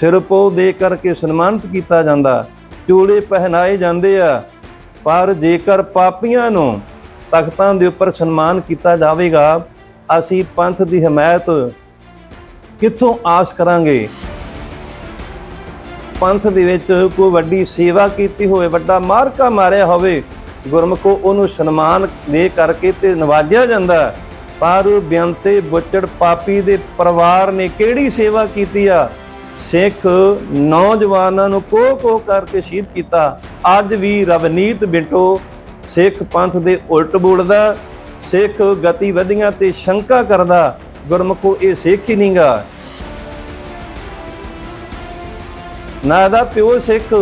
ਸਿਰ ਪੋ ਦੇ ਕਰਕੇ ਸਨਮਾਨਿਤ ਕੀਤਾ ਜਾਂਦਾ। ਚੂੜੇ ਪਹਿਨਾਏ ਜਾਂਦੇ ਆ। ਪਰ ਜੇਕਰ ਪਾਪੀਆਂ ਨੂੰ ਤਖਤਾਂ ਦੇ ਉੱਪਰ ਸਨਮਾਨ ਕੀਤਾ ਜਾਵੇਗਾ, ਅਸੀਂ ਪੰਥ ਦੀ ਹਮਾਇਤ ਕਿੱਥੋਂ ਆਸ ਕਰਾਂਗੇ? ਪੰਥ ਦੇ ਵਿੱਚ ਕੋਈ ਵੱਡੀ ਸੇਵਾ ਕੀਤੀ ਹੋਵੇ, ਵੱਡਾ ਮਾਰਕਾ ਮਾਰਿਆ ਹੋਵੇ, ਗੁਰਮੁਖੋ ਉਹਨੂੰ ਸਨਮਾਨ ਦੇ ਕਰਕੇ ਤੇ ਨਵਾਜਿਆ ਜਾਂਦਾ। ਪਰ ਬਿਆੰਤੇ ਬੁੱਚੜ ਪਾਪੀ ਦੇ ਪਰਿਵਾਰ ਨੇ ਕਿਹੜੀ ਸੇਵਾ ਕੀਤੀ ਆ? ਸਿੱਖ ਨੌਜਵਾਨਾਂ ਨੂੰ ਕੋ ਕੋ ਕਰਕੇ ਸ਼ਹੀਦ ਕੀਤਾ। ਅੱਜ ਵੀ ਰਵਨੀਤ ਬਿੰਟੋ ਸਿੱਖ ਪੰਥ ਦੇ ਉਲਟ ਬੋਲਦਾ, ਸਿੱਖ ਗਤੀਵਿਧੀਆਂ ਤੇ ਸ਼ੰਕਾ ਕਰਦਾ, ਗੁਰਮੁਖੋ ਇਹ ਸਿੱਖ ਹੀ ਨਹੀਂਗਾ ਨਾ ਦਾ ਪਿਓ ਸਿੱਖ,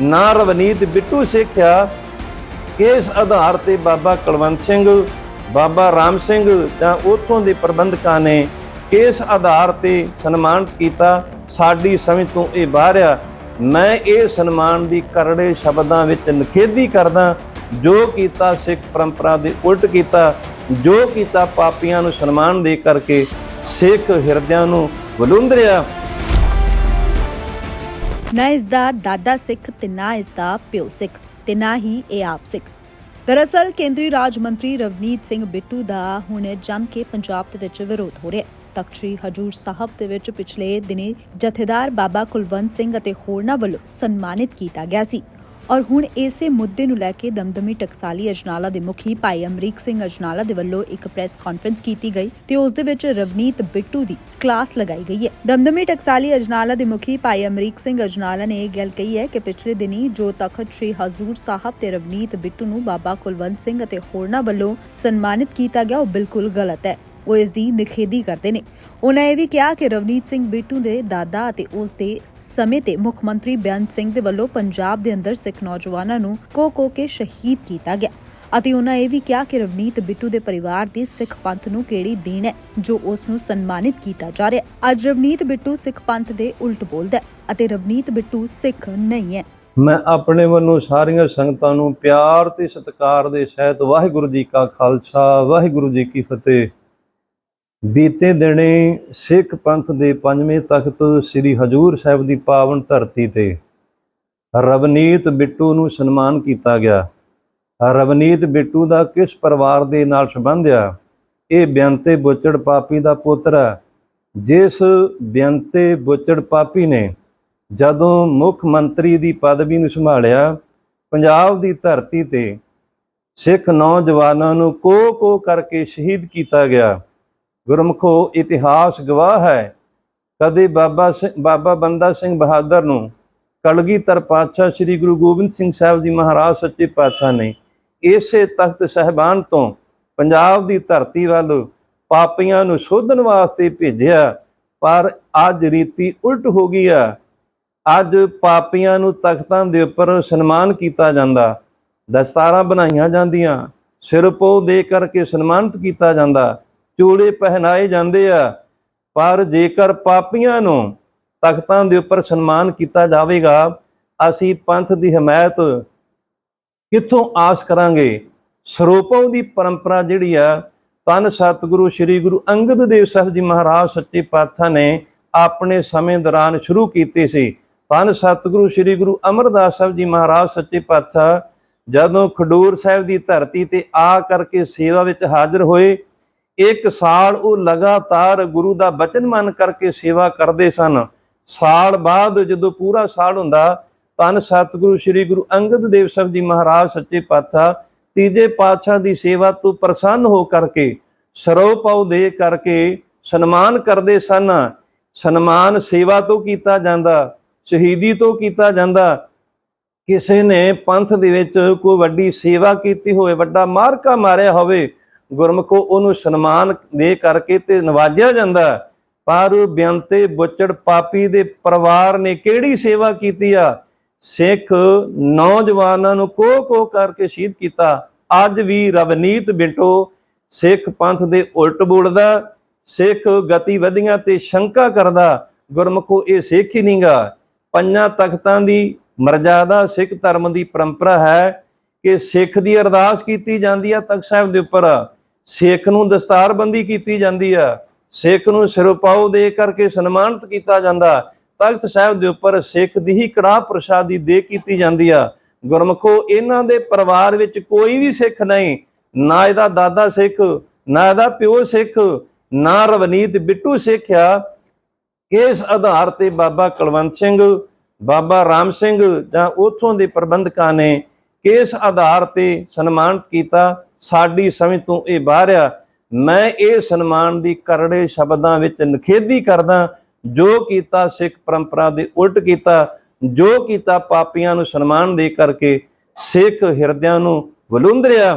ਨਾ ਰਵਨੀਤ ਬਿੱਟੂ ਸਿੱਖ ਆ ਇਸ ਆਧਾਰ ਤੇ ਬਾਬਾ ਕੁਲਵੰਤ ਸਿੰਘ, ਬਾਬਾ ਰਾਮ ਸਿੰਘ ਜਾਂ ਉਥੋਂ ਦੇ ਪ੍ਰਬੰਧਕਾਂ ਨੇ ਇਸ ਆਧਾਰ ਤੇ ਸਨਮਾਨਿਤ ਕੀਤਾ। ਸਾਡੀ ਸਮਝ ਤੋਂ ਇਹ ਬਾਹਰ ਆ, ਮੈਂ ਇਹ ਸਨਮਾਨ ਦੀ ਕਰੜੇ ਸ਼ਬਦਾਂ ਵਿੱਚ ਨਿਖੇਧੀ ਕਰਦਾ, ਜੋ ਕੀਤਾ ਸਿੱਖ ਪਰੰਪਰਾ ਦੇ ਉਲਟ ਕੀਤਾ, ਜੋ ਕੀਤਾ ਪਾਪੀਆਂ ਨੂੰ ਸਨਮਾਨ ਦੇ ਕਰਕੇ ਸਿੱਖ ਹਿਰਦਿਆਂ ਨੂੰ ਵਲੁੰਦਰਿਆ ਨਾ ਇਸ ਦਾ ਦਾਦਾ ਸਿੱਖ ਤੇ ਨਾ ਇਸ ਦਾ ਪਿਓ ਸਿੱਖ ਤੇ ਨਾ ਹੀ ਇਹ ਆਪ ਸਿੱਖ। ਦਰਅਸਲ ਕੇਂਦਰੀ ਰਾਜ ਮੰਤਰੀ ਰਵਨੀਤ ਸਿੰਘ ਬਿੱਟੂ ਦਾ ਹੁਣ ਜੰਮ ਕੇ ਪੰਜਾਬ ਦੇ ਵਿੱਚ ਵਿਰੋਧ ਹੋ ਰਿਹਾ ਹੈ। ਤਖ਼ਤ ਹਜੂਰ ਸਾਹਿਬ ਦੇ ਵਿੱਚ ਪਿਛਲੇ ਦਿਨੀ ਜਥੇਦਾਰ ਬਾਬਾ ਕੁਲਵੰਤ ਸਿੰਘ ਅਤੇ ਹੋਰਨਾਂ ਵੱਲੋਂ ਸਨਮਾਨਿਤ ਕੀਤਾ ਗਿਆ ਸੀ। ਔਰ ਹੁਣ ਇਸੇ ਮੁੱਦੇ ਨੂੰ ਲੈ ਕੇ ਦਮਦਮੀ ਟਕਸਾਲੀ ਅਜਨਾਲਾ ਦੇ ਮੁਖੀ ਭਾਈ ਅਮਰੀਕ ਸਿੰਘ ਅਜਨਾਲਾ ਦੇ ਵੱਲੋਂ ਇੱਕ ਪ੍ਰੈਸ ਕਾਨਫਰੰਸ ਕੀਤੀ ਗਈ ਤੇ ਉਸ ਦੇ ਵਿੱਚ ਰਵਨੀਤ ਬਿੱਟੂ ਦੀ ਕਲਾਸ ਲਗਾਈ ਗਈ ਹੈ। ਦਮਦਮੀ ਟਕਸਾਲੀ ਅਜਨਾਲਾ ਦੇ ਮੁਖੀ ਭਾਈ ਅਮਰੀਕ ਸਿੰਘ ਅਜਨਾਲਾ ਨੇ ਇਹ ਗੱਲ ਕਹੀ ਹੈ ਕਿ ਪਿਛਲੇ ਦਿਨੀ ਜੋ ਤਖਤ ਸ੍ਰੀ ਹਜ਼ੂਰ ਸਾਹਿਬ ਤੇ ਰਵਨੀਤ ਬਿੱਟੂ ਨੂੰ ਬਾਬਾ ਕੁਲਵੰਤ ਸਿੰਘ ਅਤੇ ਹੋਰਨਾਂ ਵੱਲੋਂ ਸਨਮਾਨਿਤ ਕੀਤਾ ਗਿਆ ਉਹ ਬਿਲਕੁਲ ਗਲਤ ਹੈ। ਉਹ ਇਸ ਦੀ ਨਿਖੇਧੀ ਕਰਦੇ ਨੇ। ਉਹਨਾਂ ਇਹ ਵੀ ਕਿਹਾ ਕਿ ਰਵਨੀਤ ਸਿੰਘ ਬਿੱਟੂ ਦੇ ਦਾਦਾ ਅਤੇ ਉਸ ਦੇ ਸਮੇਂ ਤੇ ਮੁੱਖ ਮੰਤਰੀ ਬੇਅੰਤ ਸਿੰਘ ਦੇ ਵੱਲੋਂ ਪੰਜਾਬ ਦੇ ਅੰਦਰ ਸਿੱਖ ਨੌਜਵਾਨਾਂ ਨੂੰ ਕੋ ਕੇ ਸ਼ਹੀਦ ਕੀਤਾ ਗਿਆ। ਅਤੇ ਉਹਨਾਂ ਇਹ ਵੀ ਕਿਹਾ ਕਿ ਰਵਨੀਤ ਬਿੱਟੂ ਦੇ ਪਰਿਵਾਰ ਦੀ ਸਿੱਖ ਪੰਥ ਨੂੰ ਕਿਹੜੀ ਦੇਣ ਹੈ, ਜੋ ਉਸ ਨੂੰ ਸਨਮਾਨਿਤ ਕੀਤਾ ਜਾ ਰਿਹਾ ਹੈ। ਅੱਜ ਰਵਨੀਤ ਬਿੱਟੂ ਸਿੱਖ ਪੰਥ ਦੇ ਉਲਟ ਬੋਲਦਾ ਹੈ ਅਤੇ ਰਵਨੀਤ ਬਿੱਟੂ ਸਿੱਖ ਨਹੀਂ ਹੈ। ਮੈਂ ਆਪਣੇ ਵੱਲੋਂ ਸਾਰੀਆਂ ਸੰਗਤਾਂ ਨੂੰ ਪਿਆਰ ਤੇ ਸਤਿਕਾਰ ਦੇ ਸਹਿਤ ਵਾਹਿਗੁਰੂ ਜੀ ਕਾ ਖਾਲਸਾ, ਵਾਹਿਗੁਰੂ ਜੀ ਕੀ ਫਤਿਹ। ਬੀਤੇ ਦਿਨੇ ਸਿੱਖ ਪੰਥ ਦੇ ਪੰਜਵੇਂ ਤਖਤ ਸ੍ਰੀ ਹਜੂਰ ਸਾਹਿਬ ਦੀ ਪਾਵਨ ਧਰਤੀ ਤੇ ਰਵਨੀਤ ਬਿੱਟੂ ਨੂੰ ਸਨਮਾਨ ਕੀਤਾ ਗਿਆ। ਰਵਨੀਤ ਬਿੱਟੂ ਦਾ ਕਿਸ ਪਰਿਵਾਰ ਦੇ ਨਾਲ ਸੰਬੰਧ ਆ? ਇਹ ਬਿਆੰਤੇ ਬੁੱਚੜ ਪਾਪੀ ਦਾ ਪੁੱਤਰ ਹੈ ਜਿਸ ਬਿਆੰਤੇ ਬੁੱਚੜ ਪਾਪੀ ਨੇ ਜਦੋਂ ਮੁੱਖ ਮੰਤਰੀ ਦੀ ਪਦਵੀ ਨੂੰ ਸੰਭਾਲਿਆ, ਪੰਜਾਬ ਦੀ ਧਰਤੀ ਤੇ ਸਿੱਖ ਨੌਜਵਾਨਾਂ ਨੂੰ ਕੋ ਕੋ ਕਰਕੇ ਸ਼ਹੀਦ ਕੀਤਾ ਗਿਆ। ਗੁਰਮਖੋ ਇਤਿਹਾਸ ਗਵਾਹ ਹੈ, ਕਦੇ ਬਾਬਾ ਸਿੰਘ- ਬਾਬਾ ਬੰਦਾ ਸਿੰਘ ਬਹਾਦਰ ਨੂੰ ਕਲਗੀਧਰ ਪਾਤਸ਼ਾਹ ਸ੍ਰੀ ਗੁਰੂ ਗੋਬਿੰਦ ਸਿੰਘ ਸਾਹਿਬ ਜੀ ਮਹਾਰਾਜ ਸੱਚੇ ਪਾਤਸ਼ਾਹ ਨੇ ਇਸੇ ਤਖਤ ਸਹਿਬਾਨ ਤੋਂ ਪੰਜਾਬ ਦੀ ਧਰਤੀ ਵੱਲ ਪਾਪੀਆਂ ਨੂੰ ਸੋਧਣ ਵਾਸਤੇ ਭੇਜਿਆ, ਪਰ ਅੱਜ ਰੀਤੀ ਉਲਟ ਹੋ ਗਈ ਆ। ਅੱਜ ਪਾਪੀਆਂ ਨੂੰ ਤਖਤਾਂ ਦੇ ਉੱਪਰ ਸਨਮਾਨ ਕੀਤਾ ਜਾਂਦਾ, ਦਸਤਾਰਾਂ ਬਣਾਈਆਂ ਜਾਂਦੀਆਂ ਸਿਰ ਪੋ ਦੇ ਕਰਕੇ ਸਨਮਾਨਿਤ ਕੀਤਾ ਜਾਂਦਾ ਚੂੜੇ ਪਹਿਨਾਏ ਜਾਂਦੇ ਆ। ਪਰ ਜੇਕਰ ਪਾਪੀਆਂ ਨੂੰ ਤਖਤਾਂ ਦੇ ਉੱਪਰ ਸਨਮਾਨ ਕੀਤਾ ਜਾਵੇਗਾ, ਅਸੀਂ ਪੰਥ ਦੀ ਹਮਾਇਤ ਕਿੱਥੋਂ ਆਸ ਕਰਾਂਗੇ? ਸਰੋਪਾਂ ਦੀ ਪਰੰਪਰਾ ਜਿਹੜੀ ਆ ਤਨ ਸਤਿਗੁਰੂ ਸ੍ਰੀ ਗੁਰੂ ਅੰਗਦ ਦੇਵ ਸਾਹਿਬ ਜੀ ਮਹਾਰਾਜ ਸੱਚੇ ਪਾਤਸ਼ਾਹ ਨੇ ਆਪਣੇ ਸਮੇਂ ਦੌਰਾਨ ਸ਼ੁਰੂ ਕੀਤੀ ਸੀ। ਤਨ ਸਤਿਗੁਰੂ ਸ੍ਰੀ ਗੁਰੂ ਅਮਰਦਾਸ ਸਾਹਿਬ ਜੀ ਮਹਾਰਾਜ ਸੱਚੇ ਪਾਤਸ਼ਾਹ, ਜਦੋਂ ਖਡੂਰ ਸਾਹਿਬ ਦੀ ਧਰਤੀ ਤੇ ਆ ਕਰਕੇ ਸੇਵਾ ਵਿੱਚ ਹਾਜ਼ਰ ਹੋਏ ਇੱਕ ਸਾਲ ਉਹ ਲਗਾਤਾਰ ਗੁਰੂ ਦਾ ਬਚਨ ਮੰਨ ਕਰਕੇ ਸੇਵਾ ਕਰਦੇ ਸਨ। ਸਾਲ ਬਾਅਦ ਜਦੋਂ ਪੂਰਾ ਸਾਲ ਹੁੰਦਾ ਤਨ ਸਤਿਗੁਰੂ ਸ੍ਰੀ ਗੁਰੂ ਅੰਗਦ ਦੇਵ ਸਾਹਿਬ ਜੀ ਮਹਾਰਾਜ ਸੱਚੇ ਪਾਤਸ਼ਾਹ ਤੀਜੇ ਪਾਤਸ਼ਾਹ ਦੀ ਸੇਵਾ ਤੋਂ ਪ੍ਰਸੰਨ ਹੋ ਕਰਕੇ, ਸਰੋ ਪਾਉ ਦੇ ਕਰਕੇ ਸਨਮਾਨ ਕਰਦੇ ਸਨ। ਸਨਮਾਨ ਸੇਵਾ ਤੋਂ ਕੀਤਾ ਜਾਂਦਾ, ਸ਼ਹੀਦੀ ਤੋਂ ਕੀਤਾ ਜਾਂਦਾ। ਕਿਸੇ ਨੇ ਪੰਥ ਦੇ ਵਿੱਚ ਕੋਈ ਵੱਡੀ ਸੇਵਾ ਕੀਤੀ ਹੋਵੇ, ਵੱਡਾ ਮਾਰਕਾ ਮਾਰਿਆ ਹੋਵੇ ਗੁਰਮਖੋ ਉਹਨੂੰ ਸਨਮਾਨ ਦੇ ਕਰਕੇ ਤੇ ਨਵਾਜਿਆ ਜਾਂਦਾ। ਪਰ ਬਿਆੰਤੇ ਬੁੱਚੜ ਪਾਪੀ ਦੇ ਪਰਿਵਾਰ ਨੇ ਕਿਹੜੀ ਸੇਵਾ ਕੀਤੀ ਆ? ਸਿੱਖ ਨੌਜਵਾਨਾਂ ਨੂੰ ਕੋ ਕੋ ਕਰਕੇ ਸ਼ਹੀਦ ਕੀਤਾ। ਅੱਜ ਵੀ ਰਵਨੀਤ ਬਿੰਟੋ ਸਿੱਖ ਪੰਥ ਦੇ ਉਲਟ ਬੋਲਦਾ, ਸਿੱਖ ਗਤੀਵਿਧੀਆਂ ਤੇ ਸ਼ੰਕਾ ਕਰਦਾ। ਗੁਰਮਖੋ ਇਹ ਸਿੱਖ ਹੀ ਨਹੀਂਗਾ ਪੰਜਾਂ ਤਖਤਾਂ ਦੀ ਮਰਜ਼ਾਦਾ ਸਿੱਖ ਧਰਮ ਦੀ ਪਰੰਪਰਾ ਹੈ ਕਿ ਸਿੱਖ ਦੀ ਅਰਦਾਸ ਕੀਤੀ ਜਾਂਦੀ ਹੈ ਤਖਤ ਸਾਹਿਬ ਦੇ ਉੱਪਰ। ਸਿੱਖ ਨੂੰ ਦਸਤਾਰਬੰਦੀ ਕੀਤੀ ਜਾਂਦੀ ਆ। ਸਿੱਖ ਨੂੰ ਸਿਰੋਪਾਉ ਦੇ ਕਰਕੇ ਸਨਮਾਨਿਤ ਕੀਤਾ ਜਾਂਦਾ। ਤਖਤ ਸਾਹਿਬ ਦੇ ਉੱਪਰ ਸਿੱਖ ਦੀ ਹੀ ਕੜਾਹ ਪ੍ਰਸ਼ਾਦੀ ਦੇ ਕੀਤੀ ਜਾਂਦੀ ਆ। ਗੁਰਮਖੋ, ਇਹਨਾਂ ਦੇ ਪਰਿਵਾਰ ਵਿੱਚ ਕੋਈ ਵੀ ਸਿੱਖ ਨਹੀਂ। ਨਾ ਇਹਦਾ ਦਾਦਾ ਸਿੱਖ, ਨਾ ਇਹਦਾ ਪਿਓ ਸਿੱਖ, ਨਾ ਰਵਨੀਤ ਬਿੱਟੂ ਸਿੱਖ ਆ। ਇਸ ਆਧਾਰ ਤੇ ਬਾਬਾ ਕੁਲਵੰਤ ਸਿੰਘ, ਬਾਬਾ ਰਾਮ ਸਿੰਘ ਜਾਂ ਉਥੋਂ ਦੇ ਪ੍ਰਬੰਧਕਾਂ ਨੇ ਕਿਸ ਆਧਾਰ ਤੇ ਸਨਮਾਨਿਤ ਕੀਤਾ। ਸਾਡੀ ਸਮਝ ਤੋਂ ਇਹ ਬਾਹਰ ਆ, ਮੈਂ ਇਹ ਸਨਮਾਨ ਦੀ ਕਰੜੇ ਸ਼ਬਦਾਂ ਵਿੱਚ ਨਖੇਦੀ ਕਰਦਾ, ਜੋ ਕੀਤਾ ਸਿੱਖ ਪਰੰਪਰਾ ਦੇ ਉਲਟ ਕੀਤਾ, ਜੋ ਕੀਤਾ ਪਾਪੀਆਂ ਨੂੰ ਸਨਮਾਨ ਦੇ ਕਰਕੇ ਸਿੱਖ ਹਿਰਦਿਆਂ ਨੂੰ ਵਲੁੰਦਰਿਆ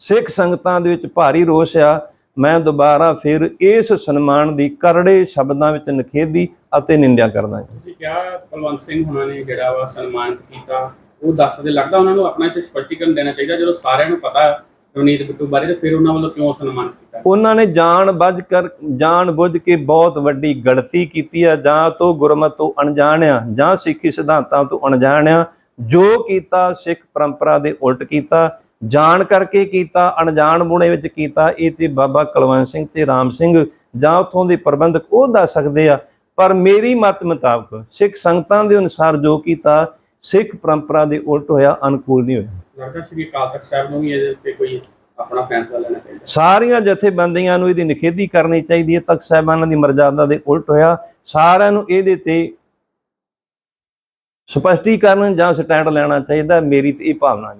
ਸਿੱਖ ਸੰਗਤਾਂ ਦੇ ਵਿੱਚ ਭਾਰੀ ਰੋਸ ਆ, ਮੈਂ ਦੁਬਾਰਾ ਫਿਰ ਇਸ ਸਨਮਾਨ ਦੀ ਕਰੜੇ ਸ਼ਬਦਾਂ ਵਿੱਚ ਨਖੇਦੀ ਅਤੇ ਨਿੰਦਿਆ ਕਰਦਾ ਹਾਂ। ਤੁਸੀਂ ਕਿਹਾ ਕੁਲਵੰਤ ਸਿੰਘ ਹੁਣਾਂ ਨੇ ਜਿਹੜਾ ਵਾ ਸਨਮਾਨਿਤ ਕੀਤਾ, ਉਹ ਦੱਸਦੇ ਲੱਗਦਾ ਉਹਨਾਂ ਨੂੰ ਆਪਣਾ ਇੱਥੇ ਸਪਸ਼ਟੀਕਰਨ ਦੇਣਾ ਚਾਹੀਦਾ, ਜਦੋਂ ਸਾਰਿਆਂ ਨੂੰ ਪਤਾ ਰਵਨੀਤ ਬਿੱਟੂ ਬਾਰੇ ਤੇ ਫਿਰ ਉਹਨਾਂ ਵੱਲੋਂ ਕਿਉਂ ਸਨਮਾਨਿਤ ਕੀਤਾ? ਉਹਨਾਂ ਨੇ ਜਾਣ ਬੁੱਝ ਕਰ, ਜਾਣ ਬੁੱਝ ਕੇ ਬਹੁਤ ਵੱਡੀ ਗਲਤੀ ਕੀਤੀ ਆ, ਜਾਂ ਤੋਂ ਗੁਰਮਤ ਤੋਂ ਅਣਜਾਣ ਆ ਜਾਂ ਸਿੱਖੀ ਸਿਧਾਂਤਾਂ ਤੋਂ ਅਣਜਾਣ ਆ ਜੋ ਕੀਤਾ ਸਿੱਖ ਪਰੰਪਰਾ ਦੇ ਉਲਟ ਕੀਤਾ, ਜਾਣ ਕਰਕੇ ਕੀਤਾ, ਅਣਜਾਣ ਬੁਣੇ ਵਿੱਚ ਕੀਤਾ, ਇਹ ਤੇ ਬਾਬਾ ਕੁਲਵੰਤ ਸਿੰਘ ਤੇ ਰਾਮ ਸਿੰਘ ਜਾਂ ਉਥੋਂ ਦੇ ਪ੍ਰਬੰਧਕ ਉਹ ਦੱਸ ਸਕਦੇ ਆ। ਪਰ ਮੇਰੀ ਮਤ ਮੁਤਾਬਕ ਸਿੱਖ ਸੰਗਤਾਂ ਦੇ ਅਨੁਸਾਰ ਜੋ ਕੀਤਾ, ਸਿੱਖ ਪਰੰਪਰਾ ਦੇ ਉਲਟ ਹੋਇਆ, ਅਨੁਕੂਲ ਨਹੀਂ ਹੋਇਆ। ਲੱਗਦਾ ਸ੍ਰੀ ਅਕਾਲ ਤਖਤ ਸਾਹਿਬ ਨੂੰ ਵੀ ਇਹਦੇ ਉੱਤੇ ਕੋਈ ਆਪਣਾ ਫੈਸਲਾ ਲੈਣਾ ਚਾਹੀਦਾ। ਸਾਰੀਆਂ ਜਥੇਬੰਦੀਆਂ ਨੂੰ ਇਹਦੀ ਨਿਖੇਧੀ ਕਰਨੀ ਚਾਹੀਦੀ ਹੈ। ਤਖਤ ਸਾਹਿਬਾਨਾਂ ਦੀ ਮਰਜ਼ਾਦਾ ਦੇ ਉਲਟ ਹੋਇਆ। ਸਾਰਿਆਂ ਨੂੰ ਇਹਦੇ ਤੇ ਸਪਸ਼ਟੀਕਰਨ ਜਾਂ ਸਟੈਂਡ ਲੈਣਾ ਚਾਹੀਦਾ। ਮੇਰੀ ਤੇ ਇਹ ਭਾਵਨਾ ਜੀ।